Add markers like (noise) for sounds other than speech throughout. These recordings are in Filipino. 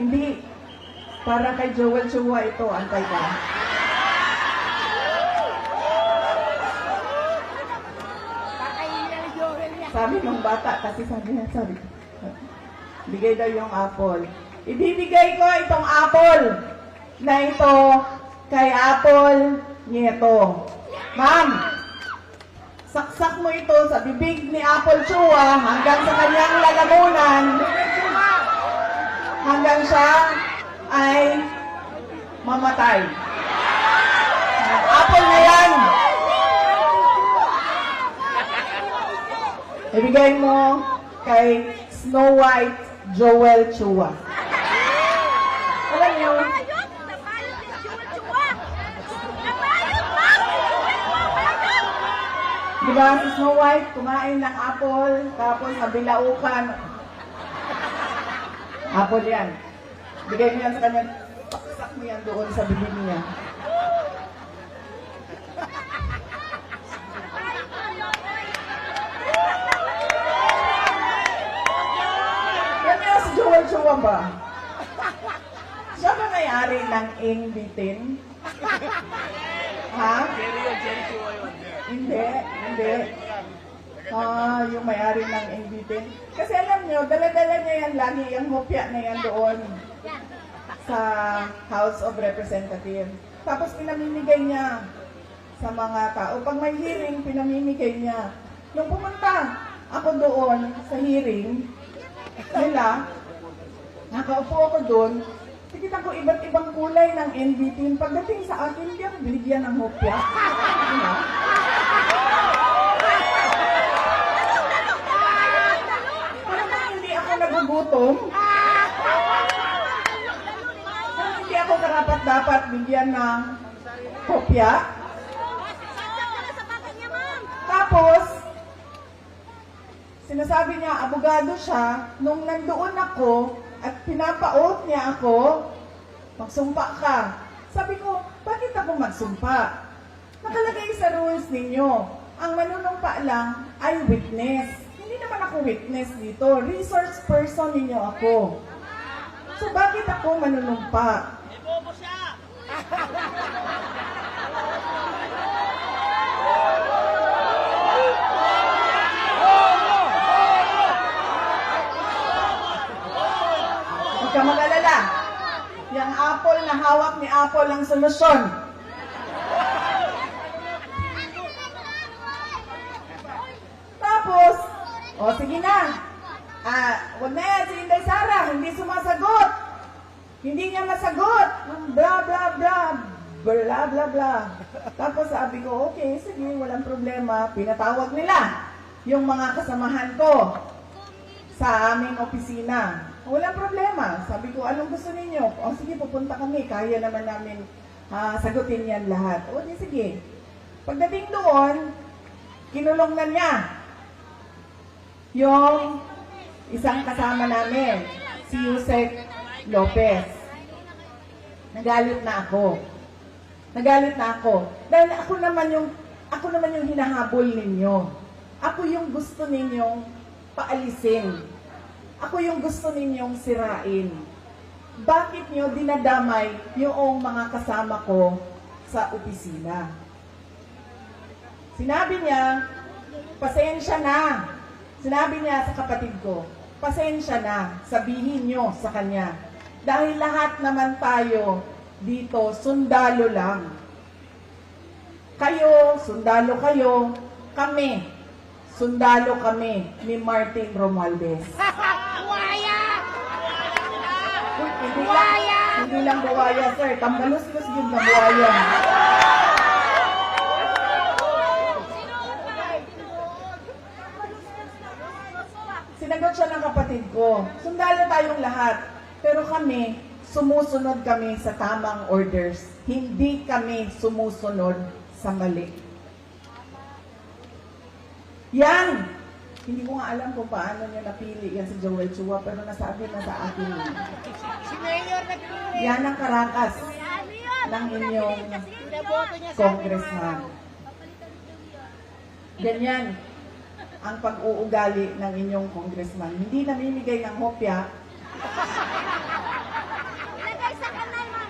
Hindi. Para kay Joel Chua ito, antay ka. Sabi ng bata, kasi sabi niya, sabi, bigay daw yung apple. Ibibigay ko itong apple na ito kay Apple Nieto. Ma'am, saksak mo ito sa bibig ni Apple Chua hanggang sa kanyang lalamunan hanggang siya ay mamatay. Ang Apple na yan. Ibigay mo kay Snow White Joel Chua. Alam niyo, di ba si Snow White kumain ng apple, tapos nabilaukan. Apple yan. Bigay mo yan sa kanya, paksak mo yan doon sa bibig niya. Yung si Joel Chua ba? Siya ba may-ari ng Ing Bitin? Ha? Hindi, hindi. Ah, yung may-ari ng Ing Bitin. Kasi alam nyo, dala-dala niya yan lagi, yung hopya na yan doon sa House of Representatives. Tapos pinamimigay niya sa mga tao. Pag may hearing, pinamimigay niya. Nung pumunta ako doon sa hearing nila, nakaupo ako doon, Nakita ko iba't ibang kulay ng NBT. Pagdating sa akin, binigyan ng hopya. (laughs) Ano? Parang hindi ako Parang hindi ako karapat dapat bigyan ng hopya. Tapos, sinasabi niya, abogado siya, nung nandoon ako at pinapaot niya ako, magsumpa ka. Sabi ko, bakit ako magsumpa? Nakalagay sa rules ninyo, ang manunumpa lang ay witness. Naman ako witness dito. Resource person ninyo ako. So bakit ako manunumpa? Huwag ka mag-alala. Yung apple na hawak ni Apple ang solusyon. O sige na. Ah, wag na yan si Inday Sara, hindi sumasagot. Hindi niya masagot. Bla bla bla. Bla bla bla. Tapos sabi ko, okay, sige, walang problema. Pinatawag nila yung mga kasamahan ko sa aming opisina. Walang problema. Sabi ko, anong gusto ninyo? O sige, pupunta kami. Kaya naman namin ah, sagutin yan lahat. O di sige. Pagdating doon, kinulong na niya yung isang kasama namin, si Yusek Lopez. Nagalit na ako. Nagalit na ako. Dahil ako naman yung ako naman yung hinahabol ninyo. Ako yung gusto ninyong paalisin. Ako yung gusto ninyong sirain. Bakit nyo dinadamay yung mga kasama ko sa opisina? Sinabi niya, pasensya na. Sinabi niya sa kapatid ko, pasensya na, sabihin nyo sa kanya. Dahil lahat naman tayo dito, sundalo lang. Kayo, sundalo kayo, kami, sundalo kami ni Martin Romualdez. (laughs) Uy, hindi lang, hindi lang buwaya, sir. Tambalus-lus yun na buwaya. Sinagot siya ng kapatid ko. Sundalo tayong lahat. Pero kami, sumusunod kami sa tamang orders. Hindi kami sumusunod sa mali. Yan! Hindi ko nga alam kung paano niya napili yan si Joel Chua, pero nasabi na sa akin. Si Mayor nagpili. Yan ang karakas ng inyong congressman. Ganyan ang pag-uugali ng inyong congressman. Hindi namimigay ng hopya.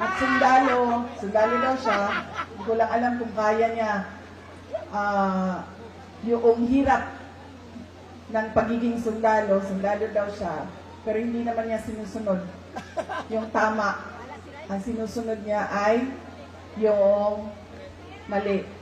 At sundalo, sundalo daw siya. Hindi ko lang alam kung kaya niya ah, yung hirap ng pagiging sundalo. Sundalo daw siya. Pero hindi naman niya sinusunod yung tama. Ang sinusunod niya ay yung mali.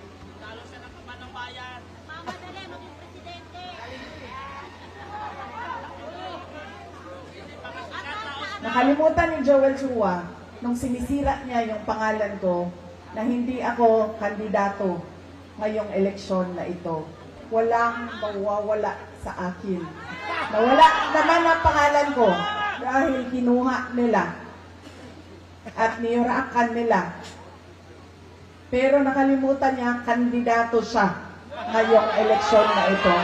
Nakalimutan ni Joel Chua nung sinisira niya yung pangalan ko na hindi ako kandidato ngayong eleksyon na ito. Walang mawawala sa akin. Nawala naman ang pangalan ko dahil kinuha nila at niyurakan nila. Pero nakalimutan niya, kandidato siya ngayong eleksyon na ito.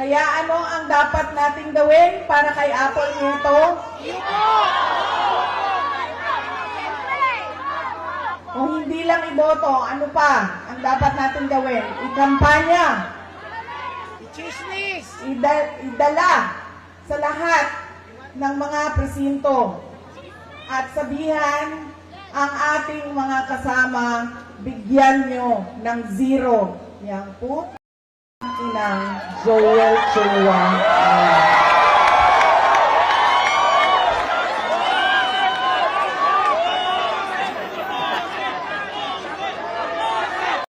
Kaya ano ang dapat nating gawin para kay Apple nito? O hindi lang iboto, ano pa ang dapat natin gawin? Ikampanya, Chismis! ida- idala sa lahat ng mga presinto at sabihan ang ating mga kasama, bigyan nyo ng zero. Yang po, inang Joel Chua.